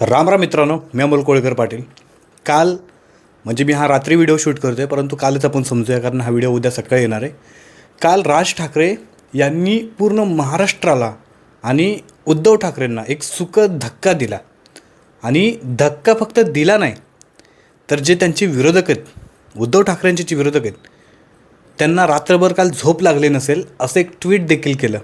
राम राम मित्रांनो मी अमोल कोळेकर पाटील. काल म्हणजे मी हा रात्री व्हिडिओ शूट करतो आहे परंतु कालच आपण समजूया कारण हा व्हिडिओ उद्या सकाळी येणार आहे. काल राज ठाकरे यांनी पूर्ण महाराष्ट्राला आणि उद्धव ठाकरेंना एक सुखद धक्का दिला. आणि धक्का फक्त दिला नाही तर जे त्यांचे विरोधक आहेत उद्धव ठाकरेंचे जे विरोधक आहेत त्यांना रात्रभर काल झोप लागली नसेल असं एक ट्विट देखील केलं.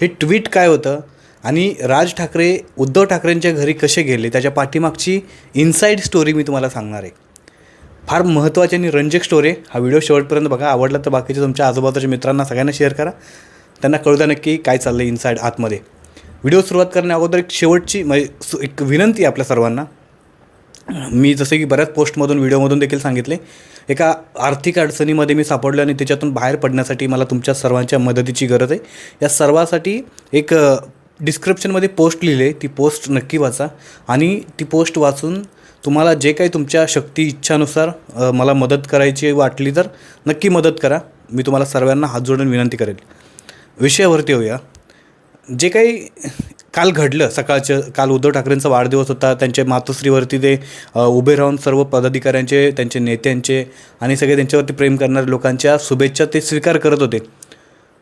हे ट्विट काय होतं? आणि राज ठाकरे उद्धव ठाकरेंच्या घरी कसे गेले त्याच्या पाठीमागची इनसाईड स्टोरी मी तुम्हाला सांगणार आहे. फार महत्त्वाची आणि रंजक स्टोरी आहे. हा व्हिडिओ शेवटपर्यंत बघा. आवडला तर बाकीच्या तुमच्या आजूबाजूच्या मित्रांना सगळ्यांना शेअर करा. त्यांना कळू द्या नक्की काय चाललं आहे इनसाईड आतमध्ये. व्हिडिओ सुरुवात करण्या अगोदर एक शेवटची म्हणजे सु- एक विनंती आहे आपल्या सर्वांना. मी जसं की बऱ्याच पोस्टमधून व्हिडिओमधून देखील सांगितले एका आर्थिक अडचणीमध्ये मी सापडलो आणि त्याच्यातून बाहेर पडण्यासाठी मला तुमच्या सर्वांच्या मदतीची गरज आहे. या सर्वासाठी एक डिस्क्रिप्शनमध्ये पोस्ट लिहिले ती पोस्ट नक्की वाचा. आणि ती पोस्ट वाचून तुम्हाला जे काही तुमच्या शक्ती इच्छानुसार मला मदत करायची वाटली तर नक्की मदत करा. मी तुम्हाला सर्वांना हात जोडून विनंती करेल. विषयावरती येऊया. जे काही काल घडलं सकाळचं काल उद्धव ठाकरेंचा वाढदिवस होता त्यांच्या मातोश्रीवरती ते उभे राहून सर्व पदाधिकाऱ्यांचे त्यांचे नेत्यांचे आणि सगळे त्यांच्यावरती प्रेम करणाऱ्या लोकांच्या शुभेच्छा ते स्वीकार करत होते.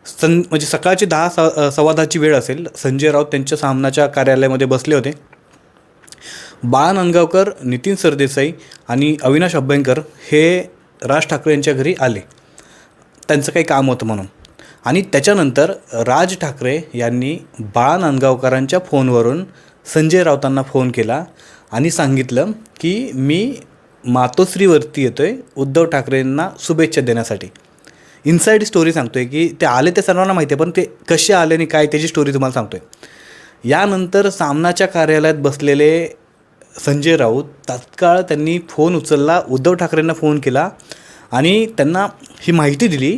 सं म्हणजे सकाळची दहा स संवादाची सव्वा दहाची वेळ असेल संजय राऊत त्यांच्या सामनाच्या कार्यालयामध्ये बसले होते. बाळा नांदगावकर नितीन सरदेसाई आणि अविनाश अभ्यंकर हे राज ठाकरे यांच्या घरी आले. त्यांचं काही काम होतं म्हणून. आणि त्याच्यानंतर राज ठाकरे यांनी बाळा नांदगावकरांच्या फोनवरून संजय राऊतांना फोन केला आणि सांगितलं की मी मातोश्रीवरती येतो आहे उद्धव ठाकरेंना शुभेच्छा देण्यासाठी. इनसाईड स्टोरी सांगतो आहे की ते आले ते सर्वांना माहिती आहे पण ते कसे आले आणि काय त्याची स्टोरी तुम्हाला सांगतो आहे यानंतर सामनाच्या कार्यालयात बसलेले संजय राऊत तात्काळ त्यांनी फोन उचलला उद्धव ठाकरेंना फोन केला आणि त्यांना ही माहिती दिली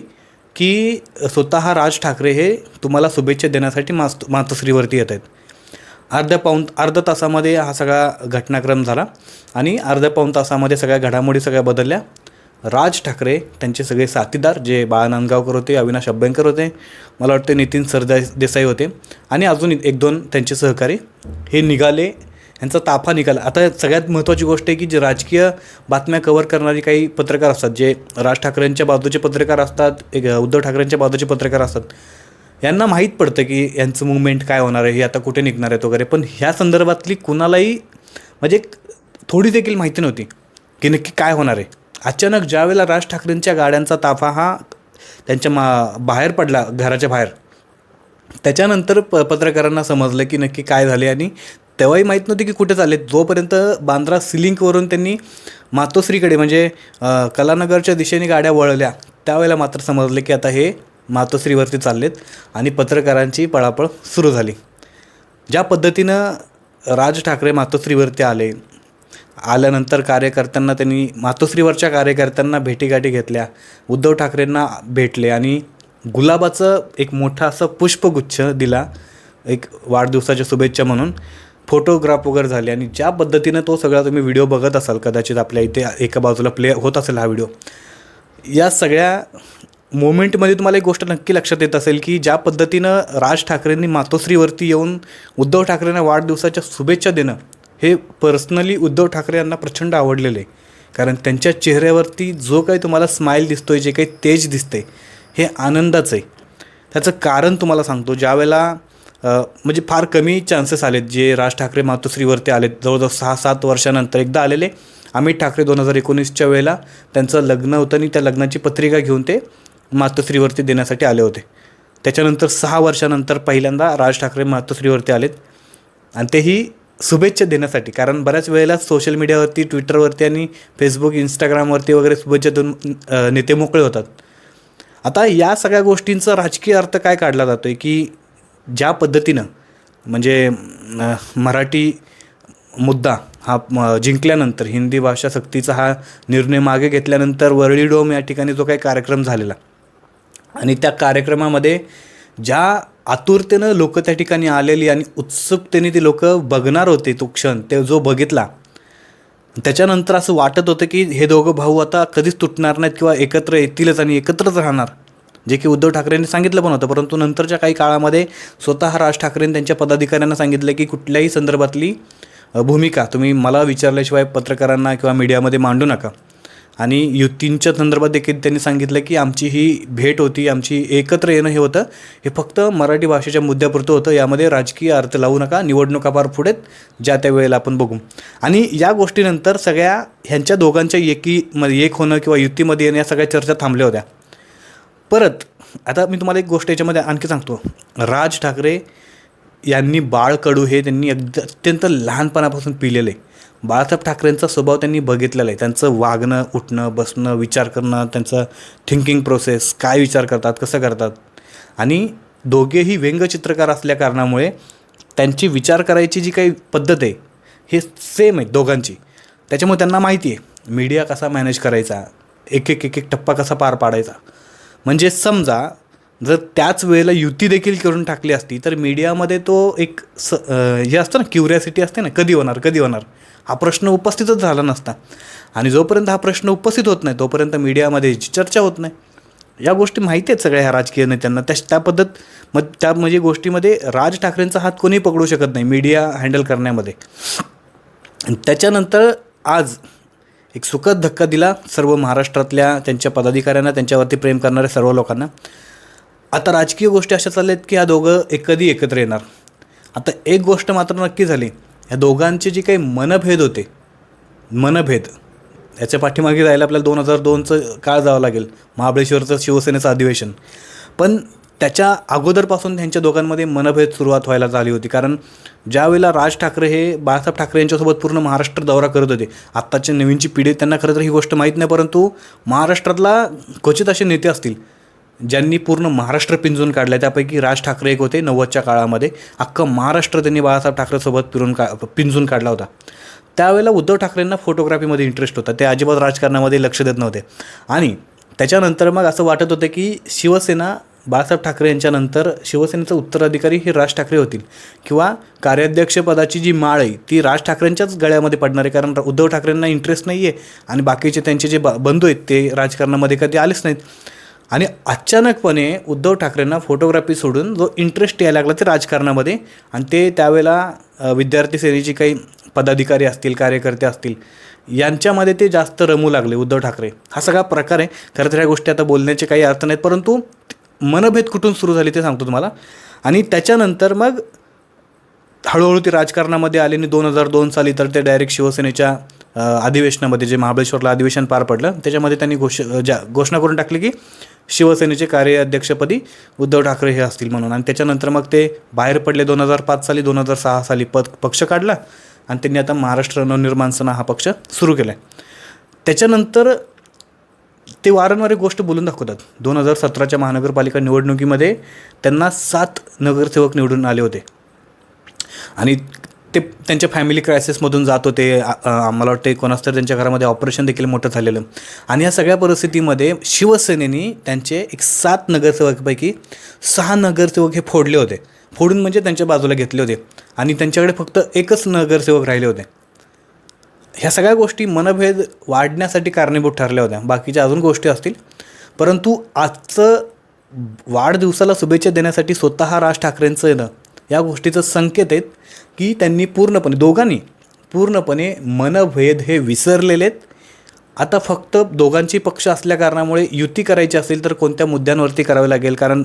की स्वतः राज ठाकरे हे तुम्हाला शुभेच्छा देण्यासाठी मास्त मातोश्रीवरती येत आहेत. अर्ध्या पाऊन अर्ध्या तासामध्ये हा सगळा घटनाक्रम झाला आणि अर्ध्या पाऊन तासामध्ये सगळ्या घडामोडी सगळ्या बदलल्या. राज ठाकरे त्यांचे सगळे साथीदार जे बाळा नांदगावकर होते अविनाश अभ्यंकर होते मला वाटते नितीन सरदा देसाई होते. आणि अजून एक दोन त्यांचे सहकारी. हे निघाले यांचा ताफा निघाला. आता सगळ्यात महत्त्वाची गोष्ट आहे की जे राजकीय बातम्या कव्हर करणारी काही पत्रकार असतात जे राज ठाकरेंच्या बाजूचे पत्रकार असतात एक उद्धव ठाकरेंच्या बाजूचे पत्रकार असतात यांना माहीत पडतं की यांचं मुवमेंट काय होणार आहे हे आता कुठे निघणार आहेत वगैरे. पण ह्या संदर्भातली कुणालाही म्हणजे थोडी देखील माहिती नव्हती की नक्की काय होणार आहे. अचानक ज्यावेळेला राज ठाकरेंच्या गाड्यांचा ताफा हा त्यांच्या मा बाहेर पडला घराच्या बाहेर त्याच्यानंतर प पत्रकारांना समजलं की नक्की काय झाले आणि तेव्हाही माहीत नव्हती की कुठे चालले जोपर्यंत बांद्रा सिलिंकवरून त्यांनी मातोश्रीकडे म्हणजे कलानगरच्या दिशेने गाड्या वळल्या त्यावेळेला मात्र समजले की आता हे मातोश्रीवरती चाललेत आणि पत्रकारांची पळापळ सुरू झाली. ज्या पद्धतीनं राज ठाकरे मातोश्रीवरती आले आल्यानंतर कार्यकर्त्यांना त्यांनी मातोश्रीवरच्या कार्यकर्त्यांना भेटीगाठी घेतल्या. उद्धव ठाकरेंना भेटले आणि गुलाबाचं एक मोठा असं पुष्पगुच्छ दिला एक वाढदिवसाच्या शुभेच्छा म्हणून. फोटोग्राफ वगैरे झाले आणि ज्या पद्धतीनं तो सगळा तुम्ही व्हिडिओ बघत असाल कदाचित आपल्या इथे एका बाजूला प्ले होत असेल हा व्हिडिओ. या सगळ्या मोमेंटमध्ये तुम्हाला एक गोष्ट नक्की लक्षात येत असेल की ज्या पद्धतीनं राज ठाकरेंनी मातोश्रीवरती येऊन उद्धव ठाकरेंना वाढदिवसाच्या शुभेच्छा देणं हे पर्सनली उद्धव ठाकरे यांना प्रचंड आवडलेलं आहे. कारण त्यांच्या चेहऱ्यावरती जो काही तुम्हाला स्माईल दिसतोय जे काही तेज दिसतंय हे आनंदाचं आहे. त्याचं कारण तुम्हाला सांगतो ज्यावेळेला म्हणजे फार कमी चान्सेस आलेत जे राज ठाकरे मातोश्रीवरती आलेत. जवळजवळ सहा सात वर्षानंतर एकदा आलेले अमित ठाकरे दोन हजार एकोणीसच्या वेळेला त्यांचं लग्न होतं आणि त्या लग्नाची पत्रिका घेऊन ते मातोश्रीवरती देण्यासाठी आले होते. त्याच्यानंतर सहा वर्षानंतर पहिल्यांदा राज ठाकरे मातोश्रीवरती आलेत. आणि तेही शुभेच्छा देण्यासाठी. कारण बऱ्याच वेळेला सोशल मीडियावरती ट्विटरवरती आणि फेसबुक इंस्टाग्रामवरती वगैरे शुभेच्छा देऊन नेते मोकळे होतात. आता या सगळ्या गोष्टींचा राजकीय अर्थ काय काढला जातो आहे की ज्या पद्धतीनं म्हणजे मराठी मुद्दा हा जिंकल्यानंतर हिंदी भाषा सक्तीचा हा निर्णय मागे घेतल्यानंतर वरळी डोम या ठिकाणी जो काही कार्यक्रम झालेला. आणि त्या कार्यक्रमामध्ये ज्या आतुरतेनं लोक त्या ठिकाणी आलेली आणि उत्सुकतेने ती लोक बघणार होते तो क्षण ते जो बघितला. त्याच्यानंतर असं वाटत होतं की हे दोघं भाऊ आता कधीच तुटणार नाहीत किंवा एकत्र येतीलच आणि एकत्रच राहणार. जे की उद्धव ठाकरेंनी सांगितलं पण होतं परंतु नंतरच्या काही काळामध्ये स्वतः राज ठाकरेंनी त्यांच्या पदाधिकाऱ्यांना सांगितलं की कुठल्याही संदर्भातली भूमिका तुम्ही मला विचारल्याशिवाय पत्रकारांना किंवा मीडियामध्ये मांडू नका. आणि युतींच्या संदर्भात देखील त्यांनी सांगितलं की आमची ही भेट होती आमची एकत्र येणं हे होतं. हे फक्त मराठी भाषेच्या मुद्द्यापुरतं होतं. यामध्ये राजकीय अर्थ लावू नका. निवडणुका पार पुढेत ज्या त्या वेळेला आपण बघू. आणि या गोष्टीनंतर सगळ्या ह्यांच्या दोघांच्या एकीमध्ये एक होणं किंवा युतीमध्ये येणं या सगळ्या चर्चा थांबल्या होत्या. परत आता मी तुम्हाला एक गोष्ट याच्यामध्ये आणखी सांगतो. राज ठाकरे यांनी बाळ कडू हे त्यांनी अगदी अत्यंत लहानपणापासून पिलेलं. आहे बाळासाहेब ठाकरेंचा स्वभाव त्यांनी बघितलेला आहे. त्यांचं वागणं उठणं बसणं विचार करणं त्यांचं थिंकिंग प्रोसेस काय विचार करतात कसं करतात. आणि दोघेही व्यंगचित्रकार असल्या कारणामुळे त्यांची विचार करायची जी काही पद्धत आहे हे सेम आहे दोघांची. त्याच्यामुळे त्यांना माहिती आहे मीडिया कसा मॅनेज करायचा एक एक एक एक टप्पा कसा पार पाडायचा. म्हणजे समजा जर त्याच वेळेला युती देखील करून टाकली असती तर मीडियामध्ये तो एक स हे असतं ना क्युरियासिटी असते ना कधी होणार कधी होणार हा प्रश्न उपस्थितच झाला नसता. आणि जोपर्यंत हा प्रश्न उपस्थित होत नाही तोपर्यंत मीडियामध्ये चर्चा होत नाही. या गोष्टी माहिती आहेत सगळ्या ह्या राजकीय नेत्यांना. त्या त्या पद्धत मग त्या म्हणजे गोष्टीमध्ये राज ठाकरेंचा हात कोणी पकडू शकत नाही मीडिया हँडल करण्यामध्ये. त्याच्यानंतर आज एक सुखद धक्का दिला सर्व महाराष्ट्रातल्या त्यांच्या पदाधिकाऱ्यांना त्यांच्यावरती प्रेम करणाऱ्या सर्व लोकांना. आता राजकीय गोष्टी अशा चालल्या आहेत की ह्या दोघं एक कधी एकत्र येणार. आता एक गोष्ट मात्र नक्की झाली. ह्या दोघांचे जे काही मनभेद होते मनभेद याच्या पाठीमागे जायला आपल्याला दोन हजार दोनचं काळ जावं लागेल महाबळेश्वरचं शिवसेनेचं अधिवेशन. पण त्याच्या अगोदरपासून त्यांच्या दोघांमध्ये मनभेद सुरुवात व्हायला झाली होती. कारण ज्यावेळेला राज ठाकरे हे बाळासाहेब ठाकरे यांच्यासोबत पूर्ण महाराष्ट्र दौरा करत होते आत्ताच्या नवीनची पिढी त्यांना खरं तर ही गोष्ट माहीत नाही परंतु महाराष्ट्रातला क्वचित असे नेते असतील. ज्यांनी पूर्ण महाराष्ट्र पिंजून काढलं त्यापैकी राज ठाकरे एक होते नव्वदच्या काळामध्ये. अख्खं महाराष्ट्र त्यांनी बाळासाहेब ठाकरेसोबत पिरून का पिंजून काढला होता. त्यावेळेला उद्धव ठाकरेंना फोटोग्राफीमध्ये इंटरेस्ट होता. ते अजिबात राजकारणामध्ये लक्ष देत नव्हते. आणि त्याच्यानंतर मग असं वाटत होतं की शिवसेना बाळासाहेब ठाकरे यांच्यानंतर शिवसेनेचा उत्तराधिकारी हे राज ठाकरे होतील. किंवा कार्याध्यक्षपदाची जी माळ आहे ती राज ठाकरेंच्याच गळ्यामध्ये पडणार आहे. कारण उद्धव ठाकरेंना इंटरेस्ट नाही आहे आणि बाकीचे त्यांचे जे ब- बंधू आहेत ते राजकारणामध्ये कधी आलेच नाहीत. आणि अचानकपणे उद्धव ठाकरेंना फोटोग्राफी सोडून जो इंटरेस्ट यायला लागला ते राजकारणामध्ये आणि ते त्यावेळेला विद्यार्थी सेनेची काही पदाधिकारी असतील कार्यकर्ते असतील यांच्यामध्ये ते जास्त रमू लागले उद्धव ठाकरे. हा सगळा प्रकार आहे. खरं तर ह्या गोष्टी आता बोलण्याचे काही अर्थ नाहीत परंतु मनभेद कुठून सुरू झाली ते सांगतो तुम्हाला. आणि त्याच्यानंतर मग हळूहळू ते राजकारणामध्ये आले आणि दोन हजार दोन साली तर ते डायरेक्ट शिवसेनेच्या अधिवेशनामध्ये जे महाबळेश्वरला अधिवेशन पार पडलं त्याच्यामध्ये त्यांनी घोष ज्या घोषणा करून टाकली की शिवसेनेचे कार्याध्यक्षपदी उद्धव ठाकरे हे असतील म्हणून. आणि त्याच्यानंतर मग ते बाहेर पडले दोन हजार पाच साली दोन हजार सहा साली पद पक्ष काढला. आणि त्यांनी आता महाराष्ट्र नवनिर्माण सेना हा पक्ष सुरू केला आहे त्याच्यानंतर ते वारंवार एक गोष्ट बोलून दाखवतात. दोन हजार सतराच्या महानगरपालिका निवडणुकीमध्ये त्यांना सात नगरसेवक निवडून आले होते. आणि ते त्यांच्या फॅमिली क्रायसिसमधून जात होते. आम्हाला वाटते कोणाच तर त्यांच्या घरामध्ये ऑपरेशन देखील मोठं झालेलं. आणि या सगळ्या परिस्थितीमध्ये शिवसेनेने त्यांचे एक सात नगरसेवकपैकी सहा नगरसेवक हे फोडले होते. फोडून म्हणजे त्यांच्या बाजूला घेतले होते. आणि त्यांच्याकडे फक्त एकच नगरसेवक राहिले होते. ह्या सगळ्या गोष्टी मनभेद वाढण्यासाठी कारणीभूत ठरल्या होत्या. बाकीच्या अजून गोष्टी असतील. परंतु आजचं वाढदिवसाला शुभेच्छा देण्यासाठी स्वतः राज ठाकरेंचं येणं या गोष्टीचं संकेत आहेत. की त्यांनी पूर्णपणे दोघांनी पूर्णपणे मनभेद हे विसरलेले आहेत आता फक्त दोघांची पक्ष असल्या कारणामुळे युती करायची असेल तर कोणत्या मुद्द्यांवरती करावे लागेल? कारण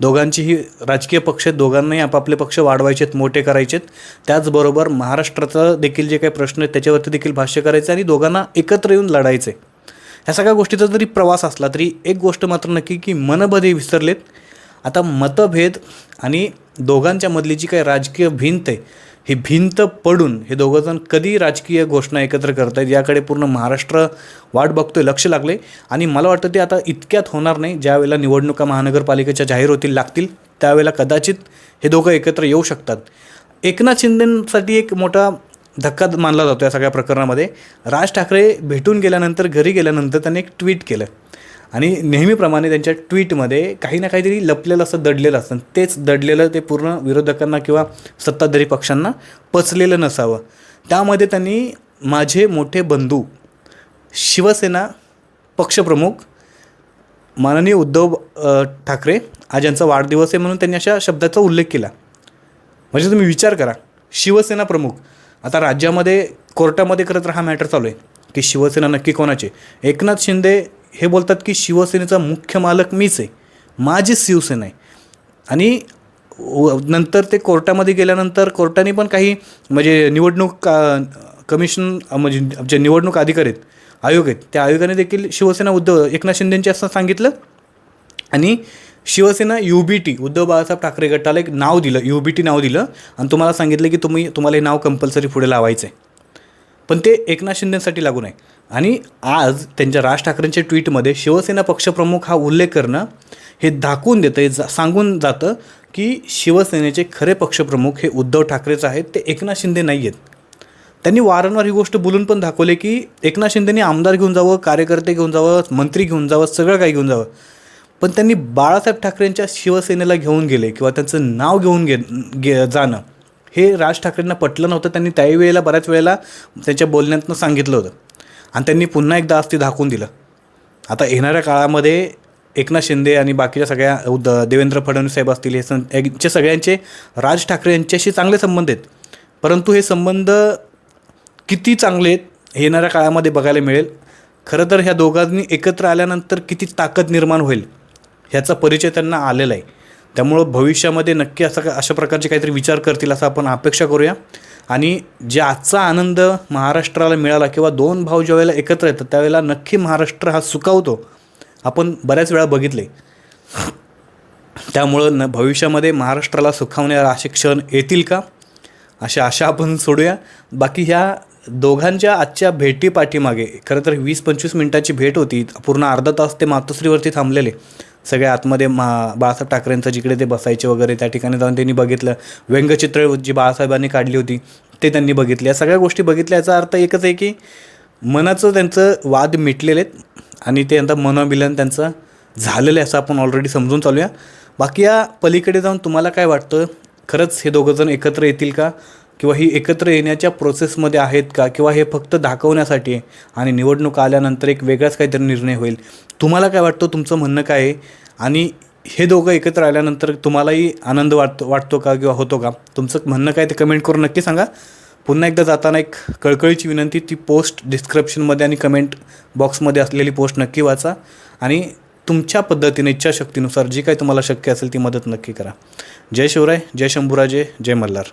दोघांचीही राजकीय पक्ष आहेत दोघांनाही आपापले पक्ष वाढवायचे आहेत मोठे करायचे आहेत त्याचबरोबर महाराष्ट्राचं देखील जे काही प्रश्न आहेत त्याच्यावरती देखील भाष्य करायचं आणि दोघांना एकत्र येऊन लढायचे ह्या सगळ्या गोष्टीचा जरी प्रवास असला तरी एक गोष्ट मात्र नक्की की मनभेद हे विसरलेत. आता मतभेद आणि दोघांच्यामधली जी काही राजकीय भिंत आहे ही भिंत पडून हे दोघंजण कधी राजकीय घोषणा एकत्र करतायत याकडे पूर्ण महाराष्ट्र वाट बघतोय लक्ष लागले आणि मला वाटतं ते आता इतक्यात होणार नाही ज्यावेळेला निवडणुका महानगरपालिकेच्या जाहीर होतील लागतील त्यावेळेला कदाचित हे दोघं एकत्र येऊ शकतात. एकनाथ शिंदेसाठी एक मोठा धक्का मानला जातो या सगळ्या प्रकरणामध्ये. राज ठाकरे भेटून गेल्यानंतर घरी गेल्यानंतर त्यांनी एक ट्विट केलं. आणि नेहमीप्रमाणे त्यांच्या ट्विटमध्ये काही ना काहीतरी लपलेलं असं दडलेलं असतं. तेच दडलेलं ते पूर्ण विरोधकांना किंवा सत्ताधारी पक्षांना पचलेलं नसावं. त्यामध्ये त्यांनी माझे मोठे बंधू शिवसेना पक्षप्रमुख माननीय उद्धव ठाकरे आज यांचा वाढदिवस आहे म्हणून त्यांनी अशा शब्दाचा उल्लेख केला. म्हणजे तुम्ही विचार करा शिवसेना प्रमुख आता राज्यामध्ये कोर्टामध्ये खरं तर हा मॅटर चालू आहे की शिवसेना नक्की कोणाची एकनाथ शिंदे हे बोलतात की शिवसेनेचा मुख्य मालक मीच आहे. माझीच शिवसेना आहे. आणि नंतर ते कोर्टामध्ये गेल्यानंतर कोर्टाने पण काही म्हणजे निवडणूक का- कमिशन म्हणजे जे निवडणूक अधिकारी आहेत आयोग आहेत त्या आयोगाने देखील शिवसेना उद्धव एकनाथ शिंदेंची असं सांगितलं. आणि Shiv Sena U B T Uddhav Balasaheb Thackeray गटाला एक नाव दिलं यू बी टी नाव दिलं. आणि तुम्हाला सांगितलं की तुम्ही तुम्हाला हे नाव कंपल्सरी पुढे लावायचं आहे पण ते एकनाथ शिंदेसाठी लागू नाही. आणि आज त्यांच्या राज ठाकरेंच्या ट्विटमध्ये शिवसेना पक्षप्रमुख हा उल्लेख करणं हे दाखवून देतं हे जा सांगून जातं की शिवसेनेचे खरे पक्षप्रमुख हे उद्धव ठाकरेच आहेत ते एकनाथ शिंदे नाही आहेत. त्यांनी वारंवार ही गोष्ट बोलून पण दाखवले की एकनाथ शिंदेनी आमदार घेऊन जावं कार्यकर्ते घेऊन जावं मंत्री घेऊन जावं सगळं काही घेऊन जावं. पण त्यांनी बाळासाहेब ठाकरेंच्या शिवसेनेला घेऊन गेले किंवा त्यांचं नाव घेऊन गे गे जाणं. हे राज ठाकरेंना पटलं नव्हतं. त्यांनी त्याही वेळेला बऱ्याच वेळेला त्यांच्या बोलण्यातनं सांगितलं होतं. आणि त्यांनी पुन्हा एकदा आज ते दाखवून दिलं. आता येणाऱ्या काळामध्ये एकनाथ शिंदे आणि बाकीच्या सगळ्या द देवेंद्र फडणवीस साहेब असतील हे सं यांचे सगळ्यांचे राज ठाकरे यांच्याशी चांगले संबंध आहेत. परंतु हे संबंध किती चांगले आहेत हे येणाऱ्या काळामध्ये बघायला मिळेल. खरं तर ह्या दोघांनी एकत्र आल्यानंतर किती ताकद निर्माण होईल ह्याचा परिचय त्यांना आलेला आहे. त्यामुळं भविष्यामध्ये नक्की असं का अशा प्रकारचे काहीतरी विचार करतील असं आपण अपेक्षा करूया. आणि जे आजचा आनंद महाराष्ट्राला मिळाला किंवा दोन भाऊ ज्यावेळेला एकत्र येतात त्यावेळेला नक्की महाराष्ट्र हा सुकावतो आपण बऱ्याच वेळा बघितले. त्यामुळं न भविष्यामध्ये महाराष्ट्राला सुखावण्याला असे क्षण येतील का? अशा आशा आपण सोडूया. बाकी ह्या दोघांच्या आजच्या भेटी पाठीमागे खरं तर वीस पंचवीस मिनिटाची भेट होती पूर्ण अर्धा तास ते मातोश्रीवरती थांबलेले. सगळ्या आतमध्ये मा बाळासाहेब ठाकरेंचं जिकडे ते बसायचे वगैरे त्या ठिकाणी जाऊन त्यांनी बघितलं. व्यंगचित्र जी बाळासाहेबांनी काढली होती ते त्यांनी बघितले. या सगळ्या गोष्टी बघितल्या याचा अर्थ एकच आहे की मनाचं त्यांचं वाद मिटलेले आहेत आणि ते आता मनोमिलन त्यांचं झालेलं आहे असं आपण ऑलरेडी समजून चालूया. बाकी या पलीकडे जाऊन तुम्हाला काय वाटतं? खरंच हे दोघंजण एकत्र येतील का? किंवा ही एकत्र येण्याच्या प्रोसेसमध्ये आहेत का? किंवा हे फक्त दाखवण्यासाठी आहे आणि निवडणूक आल्यानंतर एक वेगळाच काहीतरी निर्णय होईल. तुम्हाला काय वाटतं? तुमचं म्हणणं काय आहे? आणि हे दोघं एकत्र आल्यानंतर तुम्हालाही आनंद वाटतो वाटतो का किंवा होतो का? तुमचं म्हणणं काय ते कमेंट करून नक्की सांगा. पुन्हा एकदा जाताना एक कळकळीची विनंती ती पोस्ट डिस्क्रिप्शनमध्ये आणि कमेंट बॉक्समध्ये असलेली पोस्ट नक्की वाचा. आणि तुमच्या पद्धतीने इच्छाशक्तीनुसार जी काही तुम्हाला शक्य असेल ती मदत नक्की करा. जय शिवराय जय शंभूराजे जय मल्हार.